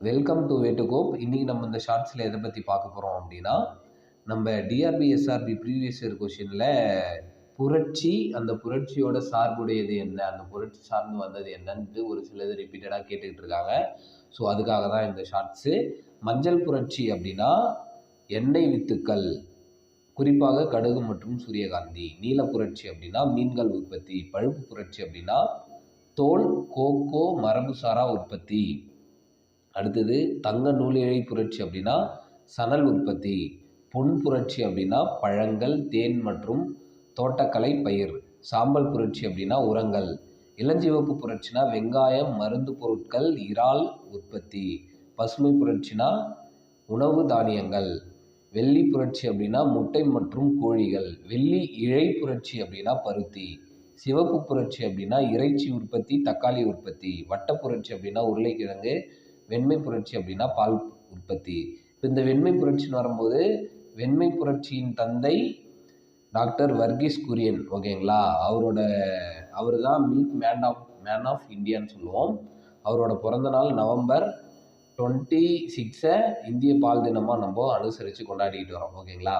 Welcome to வேட்டுகோப் இன்றைக்கி நம்ம இந்த ஷார்ட்ஸில் எதை பற்றி பார்க்க போகிறோம் அப்படின்னா நம்ம டிஆர்பி எஸ்ஆர்பி ப்ரீவியஸ் இயர் கொஷினில் புரட்சி அந்த புரட்சியோட சார்புடையது என்ன? அந்த புரட்சி சார்ந்து வந்தது என்னன்ட்டு ஒரு சிலது ரிப்பீட்டடாக கேட்டுக்கிட்டு இருக்காங்க. ஸோ அதுக்காக தான் இந்த ஷார்ட்ஸு மஞ்சள் புரட்சி அப்படின்னா எண்ணெய் வித்துக்கள் குறிப்பாக கடுகு மற்றும் சூரியகாந்தி. நீல புரட்சி அப்படின்னா மீன்கள் உற்பத்தி. பழுப்பு புரட்சி அப்படின்னா தோல் கோகோ மரபுசாரா உற்பத்தி. அடுத்தது தங்க நூலிழை புரட்சி அப்படின்னா சணல் உற்பத்தி பொன் புரட்சி அப்படின்னா பழங்கள் தேன் மற்றும் தோட்டக்கலை பயிர் சாம்பல் புரட்சி அப்படின்னா உரங்கள் இளஞ்சிவப்பு புரட்சினா வெங்காயம் மருந்து பொருட்கள் இறால் உற்பத்தி பசுமை புரட்சினா உணவு தானியங்கள் வெள்ளி புரட்சி அப்படின்னா முட்டை மற்றும் கோழிகள் வெள்ளி இழை புரட்சி அப்படின்னா பருத்தி சிவப்பு புரட்சி அப்படின்னா இறைச்சி உற்பத்தி தக்காளி உற்பத்தி வட்ட புரட்சி அப்படின்னா உருளைக்கிழங்கு வெண்மை புரட்சி அப்படின்னா பால் உற்பத்தி. இப்போ இந்த வெண்மை புரட்சின்னு வரும்போது வெண்மை புரட்சியின் தந்தை டாக்டர் வர்கீஸ் குரியன் ஓகேங்களா? அவரோட அவர் தான் milk man of man of இந்தியான்னு சொல்லுவோம். அவரோட பிறந்த நாள் நவம்பர் டுவெண்ட்டி சிக்ஸை இந்திய பால் தினமாக நம்ம அனுசரித்து கொண்டாடிக்கிட்டு வரோம் ஓகேங்களா?